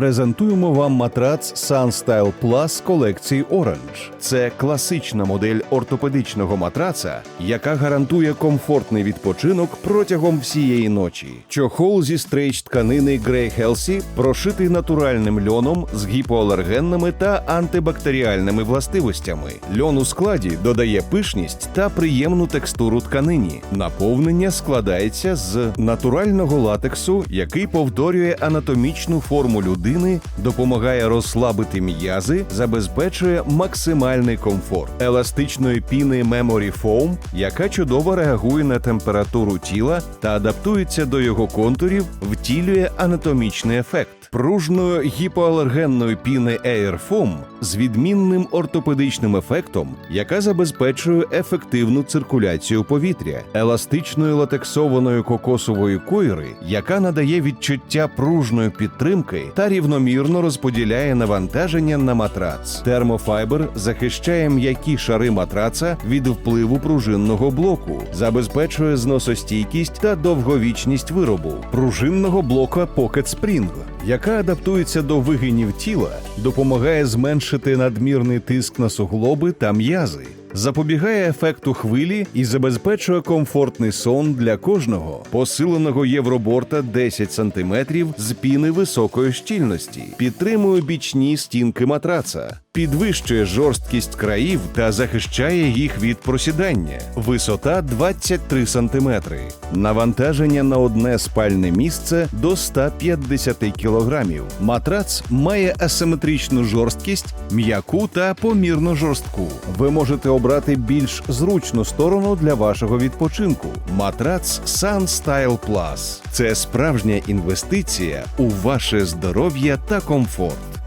презентуємо вам матрац SunStyle Plus колекції Orange. Це класична модель ортопедичного матраца, яка гарантує комфортний відпочинок протягом всієї ночі. Чохол зі стрейч тканини Grey Healthy прошитий натуральним льоном з гіпоалергенними та антибактеріальними властивостями. Льон у складі додає пишність та приємну текстуру тканині. Наповнення складається з натурального латексу, який повторює анатомічну форму людини, допомагає розслабити м'язи, забезпечує максимальний комфорт, еластичної піни Memory Foam, яка чудово реагує на температуру тіла та адаптується до його контурів, втілює анатомічний ефект. Пружної гіпоалергенної піни Air Foam з відмінним ортопедичним ефектом, яка забезпечує ефективну циркуляцію повітря, еластичної латексованої кокосової койри, яка надає відчуття пружної підтримки та рівномірно розподіляє навантаження на матрац. Термофайбер захищає м'які шари матраца від впливу пружинного блоку, забезпечує зносостійкість та довговічність виробу пружинного блока Pocket Spring, яка адаптується до вигинів тіла, допомагає зменшити надмірний тиск на суглоби та м'язи. Запобігає ефекту хвилі і забезпечує комфортний сон для кожного, посиленого євроборта 10 см з піни високої щільності, підтримує бічні стінки матраца, підвищує жорсткість країв та захищає їх від просідання. Висота 23 см. Навантаження на одне спальне місце до 150 кг. Матрац має асиметричну жорсткість, м'яку та помірно жорстку. Ви можете обрати більш зручну сторону для вашого відпочинку. Матрац SunStyle Plus – це справжня інвестиція у ваше здоров'я та комфорт.